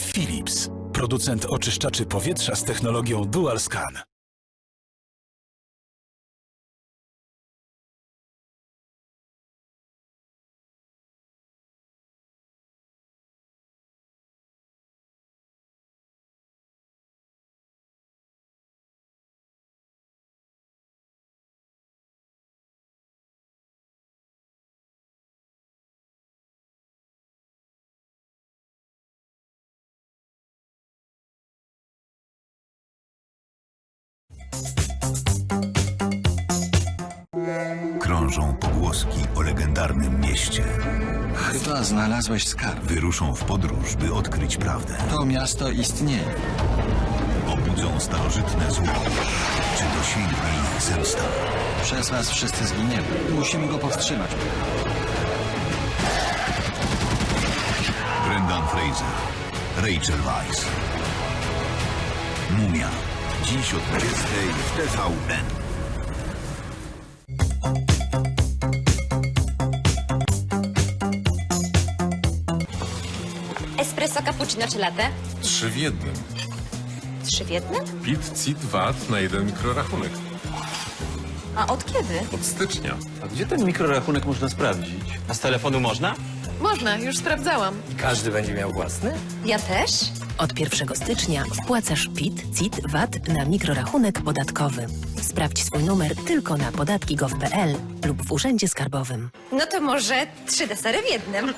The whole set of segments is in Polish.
Philips. Producent oczyszczaczy powietrza z technologią Dual Scan. Krążą pogłoski o legendarnym mieście. Chyba znalazłeś skarb. Wyruszą w podróż, by odkryć prawdę. To miasto istnieje. Obudzą starożytne zło. Czy dosięgnie ich zemsta? Przez was wszyscy zginiemy. Musimy go powstrzymać. Brendan Fraser, Rachel Weisz. Mumia. Dziś o 20 w TVN. Espresso, cappuccino czy latte? Trzy w jednym. Trzy w jednym? PIT, CIT, VAT na jeden mikrorachunek. A od kiedy? Od stycznia. A gdzie ten mikrorachunek można sprawdzić? A z telefonu można? Można, już sprawdzałam. Każdy będzie miał własny? Ja też? Od 1 stycznia wpłacasz PIT, CIT, VAT na mikrorachunek podatkowy. Sprawdź swój numer tylko na podatki.gov.pl lub w Urzędzie Skarbowym. No to może trzy desery w jednym.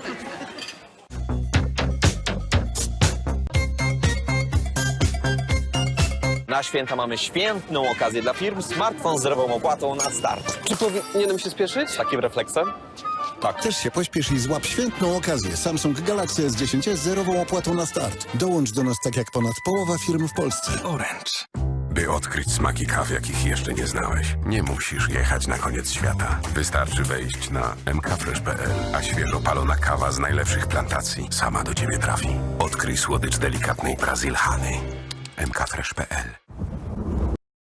Na święta mamy świętną okazję dla firm. Smartfon z zerową opłatą na start. Czy powinienem się spieszyć? Z takim refleksem? Tak. Też się pośpiesz i złap świętną okazję. Samsung Galaxy S10 z zerową opłatą na start. Dołącz do nas tak jak ponad połowa firm w Polsce. Orange. By odkryć smaki kaw, jakich jeszcze nie znałeś, nie musisz jechać na koniec świata. Wystarczy wejść na mkfresh.pl, a świeżo palona kawa z najlepszych plantacji sama do ciebie trafi. Odkryj słodycz delikatnej Brazil Honey. mkfresh.pl